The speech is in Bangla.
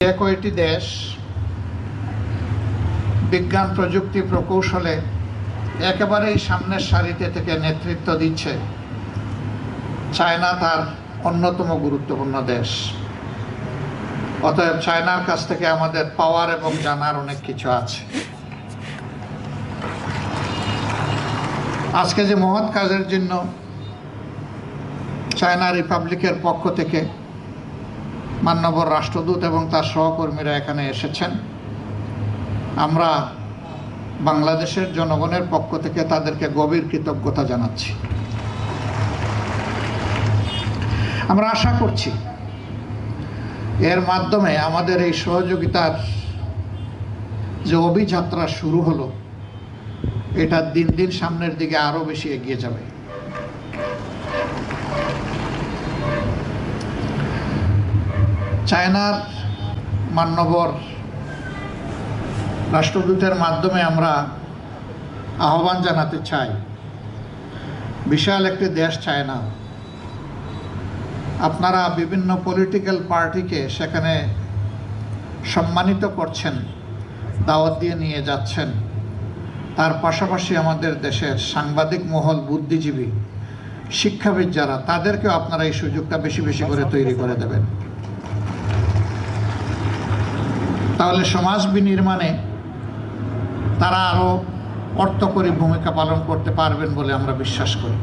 যে দেশ, বিজ্ঞান, প্রযুক্তি, প্রকৌশলে একেবারেই সামনের সারিতে থেকে নেতৃত্ব দিচ্ছে চায়না, তার অন্যতম গুরুত্বপূর্ণ দেশ। অতএব চায়নার কাছ থেকে আমাদের পাওয়ার এবং জানার অনেক কিছু আছে। আজকে যে মহৎ কাজের জন্য চায়না রিপাবলিকের পক্ষ থেকে মান্যবর রাষ্ট্রদূত এবং তার সহকর্মীরা এখানে এসেছেন। আমরা বাংলাদেশের জনগণের পক্ষ থেকে তাদেরকে গভীর কৃতজ্ঞতা জানাচ্ছি। আমরা আশা করছি এর মাধ্যমে আমাদের এই সহযোগিতার যে অভিযাত্রা শুরু হলো, এটা দিন দিন সামনের দিকে আরও বেশি এগিয়ে যাবে। চায়নার মান্যবর রাষ্ট্রদূতের মাধ্যমে আমরা আহ্বান জানাতে চাই। বিশাল একটি দেশ চায়না। আপনারা বিভিন্ন পলিটিক্যাল পার্টিকে সেখানে সম্মানিত করছেন, দাওয়াত দিয়ে নিয়ে যাচ্ছেন। তার পাশাপাশি আমাদের দেশের সাংবাদিক মহল, বুদ্ধিজীবী, শিক্ষাবিদ যারা, তাদেরকেও আপনারা এই সুযোগটা বেশি বেশি করে তৈরি করে দেবেন। তাহলে সমাজ বিনির্মাণে তারা আরও অর্থকরী ভূমিকা পালন করতে পারবেন বলে আমরা বিশ্বাস করি।